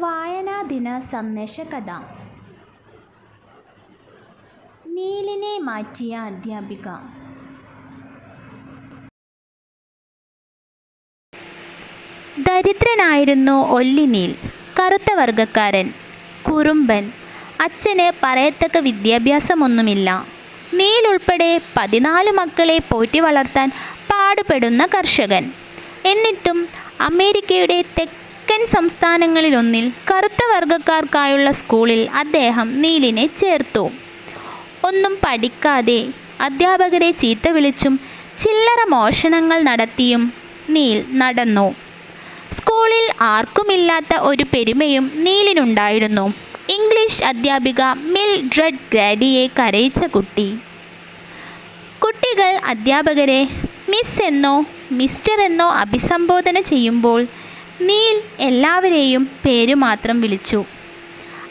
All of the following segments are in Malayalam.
വായനാദിന സന്ദേശ കഥ നീലിനെ മാറ്റിയ അധ്യാപിക. ദരിദ്രനായിരുന്നു ഒല്ലിനീൽ. കറുത്ത വർഗക്കാരൻ കുറുമ്പൻ. അച്ഛന് പറയത്തക്ക വിദ്യാഭ്യാസമൊന്നുമില്ല. നീൽ ഉൾപ്പെടെ പതിനാല് മക്കളെ പോറ്റി വളർത്താൻ പാടുപെടുന്ന കർഷകൻ. എന്നിട്ടും അമേരിക്കയുടെ തെക്കൻ സംസ്ഥാനങ്ങളിലൊന്നിൽ കറുത്ത വർഗക്കാർക്കായുള്ള സ്കൂളിൽ അദ്ദേഹം നീലിനെ ചേർത്തു. ഒന്നും പഠിക്കാതെ അധ്യാപകരെ ചീത്ത വിളിച്ചും ചില്ലറ മോഷണങ്ങൾ നടത്തിയും നീൽ നടന്നു. സ്കൂളിൽ ആർക്കുമില്ലാത്ത ഒരു പെരുമയും നീലിനുണ്ടായിരുന്നു. ഇംഗ്ലീഷ് അധ്യാപിക മിൽ ഡ്രഡ് ഗ്രാഡിയെ കരയിച്ച കുട്ടി. കുട്ടികൾ അധ്യാപകരെ മിസ് എന്നോ മിസ്റ്റർ എന്നോ അഭിസംബോധന ചെയ്യുമ്പോൾ നീൽ എല്ലാവരെയും പേര് മാത്രം വിളിച്ചു.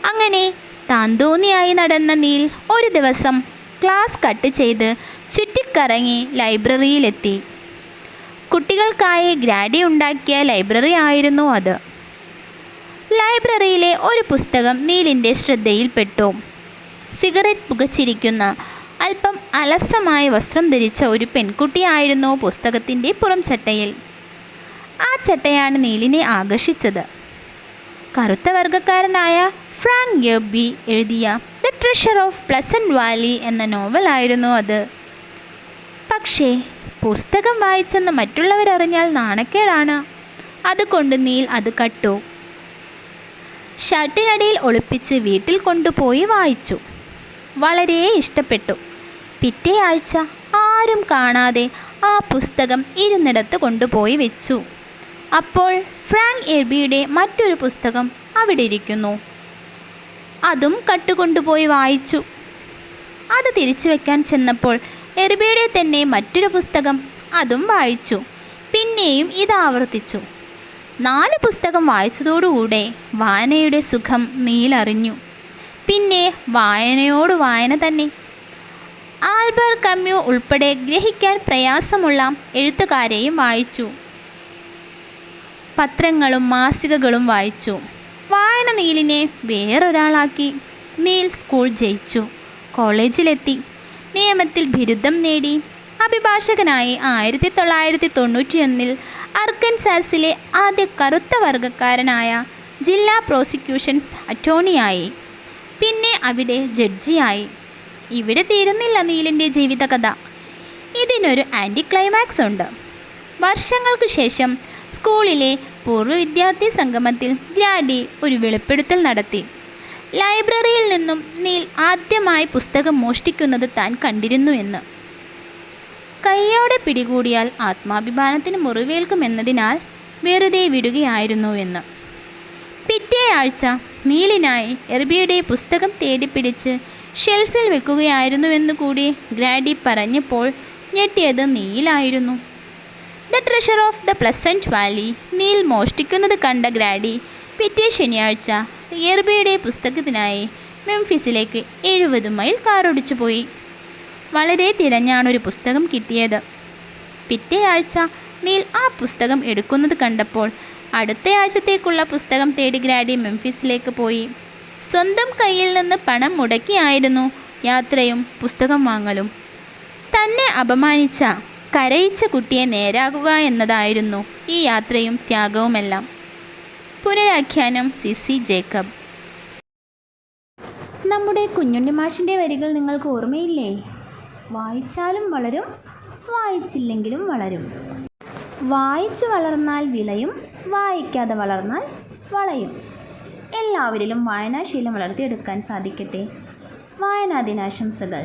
അങ്ങനെ താന്തോന്നിയായി നടന്ന നീൽ ഒരു ദിവസം ക്ലാസ് കട്ട് ചെയ്ത് ചുറ്റിക്കറങ്ങി ലൈബ്രറിയിലെത്തി. കുട്ടികൾക്കായി ഗ്രാഡി ഉണ്ടാക്കിയ ലൈബ്രറി ആയിരുന്നു അത്. ലൈബ്രറിയിലെ ഒരു പുസ്തകം നീലിന്റെ ശ്രദ്ധയിൽപ്പെട്ടു. സിഗരറ്റ് പുകച്ചിരിക്കുന്ന അല്പം അലസമായ വസ്ത്രം ധരിച്ച ഒരു പെൺകുട്ടിയായിരുന്നു പുസ്തകത്തിന്റെ പുറം ചട്ടയിൽ ആ ചട്ടയാണ് നീലിനെ ആകർഷിച്ചത്. കറുത്ത വർഗക്കാരനായ ഫ്രാങ്ക് യബി എഴുതിയ the treasure of pleasant valley എന്ന നോവലായിരുന്നു അത്. പക്ഷേ പുസ്തകം വായിച്ചെന്ന് മറ്റുള്ളവരറിഞ്ഞാൽ നാണക്കേടാണ്. അതുകൊണ്ട് നീൽ അത് കട്ടു. ഷർട്ടിനടിയിൽ ഒളിപ്പിച്ച് വീട്ടിൽ കൊണ്ടുപോയി വായിച്ചു. വളരെ ഇഷ്ടപ്പെട്ടു. പിറ്റേ ആഴ്ച ആരും കാണാതെ ആ പുസ്തകം ഇരുന്നിടത്ത് കൊണ്ടുപോയി വെച്ചു. അപ്പോൾ ഫ്രാങ്ക് എർബിയുടെ മറ്റൊരു പുസ്തകം അവിടെ ഇരിക്കുന്നു. അതും കട്ടുകൊണ്ടുപോയി വായിച്ചു. അത് തിരിച്ചു വെക്കാൻ ചെന്നപ്പോൾ എർബിയുടെ തന്നെ മറ്റൊരു പുസ്തകം അതും വായിച്ചു. പിന്നെയും ഇത് ആവർത്തിച്ചു. നാല് പുസ്തകം വായിച്ചതോടുകൂടെ വായനയുടെ സുഖം നീലറിഞ്ഞു. പിന്നെ വായനയോട് വായന തന്നെ. ആൽബർ കമ്യു ഉൾപ്പെടെ ഗ്രഹിക്കാൻ പ്രയാസമുള്ള എഴുത്തുകാരെയും വായിച്ചു. പത്രങ്ങളും മാസികകളും വായിച്ചു. വായന നീലിനെ വേറൊരാളാക്കി. നീൽ സ്കൂൾ ജയിച്ചു. കോളേജിലെത്തി. നിയമത്തിൽ ബിരുദം നേടി. അഭിഭാഷകനായി ആയിരത്തി തൊള്ളായിരത്തി തൊണ്ണൂറ്റിയൊന്നിൽ അർക്കൻസാസിലെ ആദ്യ കറുത്ത വർഗക്കാരനായ ജില്ലാ പ്രോസിക്യൂഷൻസ് അറ്റോർണിയായി പിന്നെ അവിടെ ജഡ്ജിയായി. ഇവിടെ തീരുന്നില്ല നീലിന്റെ ജീവിതകഥ. ഇതിനൊരു ആന്റി ക്ലൈമാക്സ് ഉണ്ട്. വർഷങ്ങൾക്ക് ശേഷം സ്കൂളിലെ പൂർവ വിദ്യാർത്ഥി സംഗമത്തിൽ ഗ്രാഡി ഒരു വെളിപ്പെടുത്തൽ നടത്തി. ലൈബ്രറിയിൽ നിന്നും നീൽ ആദ്യമായി പുസ്തകം മോഷ്ടിക്കുന്നത് താൻ കണ്ടിരുന്നു എന്ന്. കയ്യോടെ പിടികൂടിയാൽ ആത്മാഭിമാനത്തിന് മുറിവേൽക്കുമെന്നതിനാൽ വെറുതെ വിടുകയായിരുന്നു എന്ന്. പിറ്റേ ആഴ്ച നീലിനായി എർബിയുടെ പുസ്തകം തേടിപ്പിടിച്ച് ഷെൽഫിൽ വെക്കുകയായിരുന്നുവെന്നു കൂടി ഗ്രാഡി പറഞ്ഞപ്പോൾ ഞെട്ടിയത് നീലായിരുന്നു. The treasure of the pleasant valley Neil മോഷ്ടിക്കുന്നത് കണ്ട ഗ്രാഡി പിറ്റേ ശനിയാഴ്ച എർബിയുടെ പുസ്തകത്തിനായി മെംഫിസിലേക്ക് എഴുപത് മൈൽ കാറോടിച്ചു പോയി. വളരെ തിരഞ്ഞാണൊരു പുസ്തകം കിട്ടിയത്. പിറ്റേ ആഴ്ച നീൽ ആ പുസ്തകം എടുക്കുന്നത് കണ്ടപ്പോൾ അടുത്ത ആഴ്ചത്തേക്കുള്ള പുസ്തകം തേടി ഗ്രാഡി മെംഫിസിലേക്ക് പോയി. സ്വന്തം കയ്യിൽ നിന്ന് പണം മുടക്കിയായിരുന്നു യാത്രയും പുസ്തകം വാങ്ങലും. തന്നെ അപമാനിച്ച കരയിച്ച കുട്ടിയെ നേരാകുക എന്നതായിരുന്നു ഈ യാത്രയും ത്യാഗവുമെല്ലാം. പുനരാഖ്യാനം സിസി ജേക്കബ്. നമ്മുടെ കുഞ്ഞുണ്ണി മാഷിന്റെ വരികൾ നിങ്ങൾക്ക് ഓർമ്മയില്ലേ? വായിച്ചാലും വളരും വായിച്ചില്ലെങ്കിലും വളരും. വായിച്ചു വളർന്നാൽ വിളയും വായിക്കാതെ വളർന്നാൽ വളയും. എല്ലാവരിലും വായനാശീലം വളർത്തിയെടുക്കാൻ സാധിക്കട്ടെ. വായനാ ദിനാശംസകൾ.